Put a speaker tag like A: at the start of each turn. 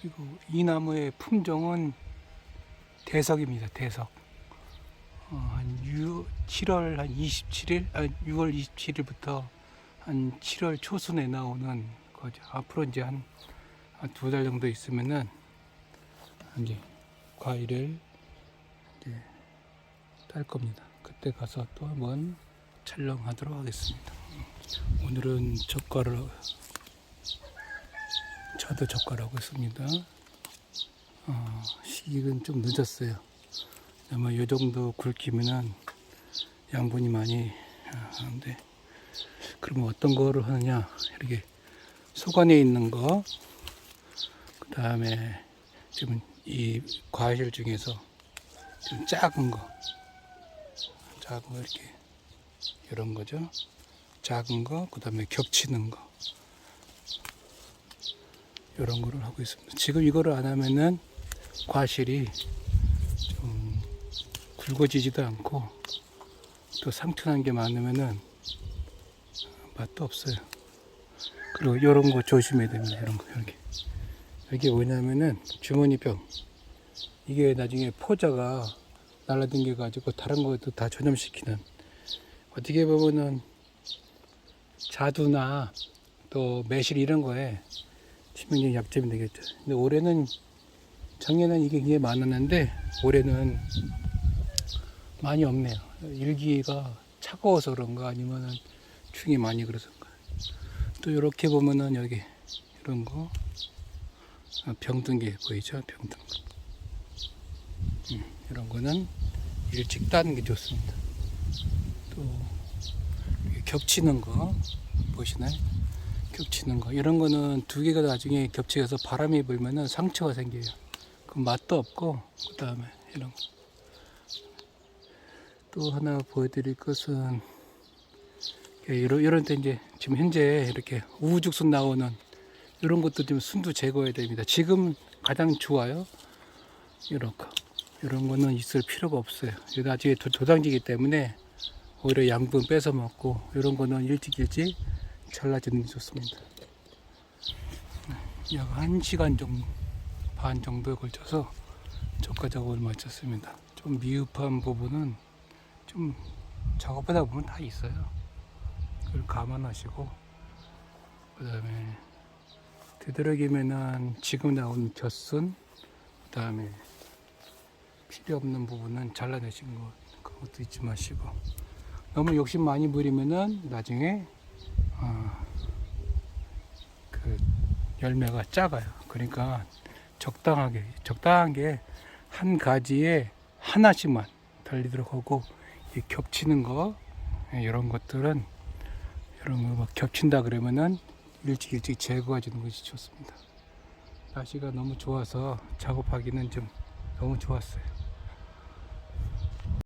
A: 그리고 이 나무의 품종은 대석입니다. 대석. 어, 한 6, 7월 한 27일, 아, 6월 27일부터 한 7월 초순에 나오는 거죠. 앞으로 이제 한 두 달 정도 있으면은 이제 과일을 이제 딸 겁니다. 그때 가서 또 한번 촬영하도록 하겠습니다. 오늘은 젓갈을 저도 젓갈하고 있습니다. 어, 시기는 좀 늦었어요. 아마 이 정도 굵기면은 양분이 많이 어, 하는데 그러면 어떤 거를 하느냐 이렇게 속 안에 있는 거, 그 다음에 지금 이 과일 중에서 좀 작은 거, 작은 거 이렇게 이런 거죠. 작은 거, 그 다음에 겹치는 거. 이런 거를 하고 있습니다. 지금 이거를 안 하면은 과실이 좀 굵어지지도 않고 또 상투난 게 많으면은 맛도 없어요. 그리고 이런 거 조심해야 됩니다. 이런 거 이렇게 이게 뭐냐면은 주머니병 이게 나중에 포자가 날라댕겨 가지고 다른 것도 다 전염시키는 어떻게 보면은 자두나 또 매실 이런 거에 치명적 약점이 되겠죠. 근데 올해는 작년엔 이게 굉장히 많았는데 올해는 많이 없네요. 일기가 차가워서 그런가 아니면은 충이 많이 그래서 그런가. 또 이렇게 보면은 여기 이런 거 아, 병든 게 보이죠? 거. 음, 이런 거는 일찍 따는 게 좋습니다. 또 겹치는 거 보시나요? 겹치는 거 이런 거는 두 개가 나중에 겹치어서 바람이 불면은 상처가 생겨요. 그럼 맛도 없고 그 다음에 이런 거. 또 하나 보여드릴 것은 이런 이런 때 이제 지금 현재 이렇게 우후죽순 나오는 이런 것도 좀 순두 제거해야 됩니다. 지금 가장 좋아요. 거 이런 거는 있을 필요가 없어요. 이거 나중에 도- 도장지기 때문에 오히려 양분 뺏어 먹고 이런 거는 일찍 일찍 잘라주는 게 좋습니다. 약 1시간 정도, 반 정도에 걸쳐서 저가 작업을 마쳤습니다. 좀 미흡한 부분은 좀 작업하다 보면 다 있어요. 그걸 감안하시고, 그 다음에 되도록이면은 지금 나온 곁순, 그 다음에 필요 없는 부분은 잘라내신 것, 그것도 잊지 마시고, 너무 욕심 많이 부리면은 나중에 어, 그 열매가 작아요. 그러니까 적당하게 적당한 게 한 가지에 하나씩만 달리도록 하고 이 겹치는 거 예, 이런 것들은 이런 거 막 겹친다 그러면은 일찍 일찍 제거해 주는 것이 좋습니다. 날씨가 너무 좋아서 작업하기는 좀 너무 좋았어요.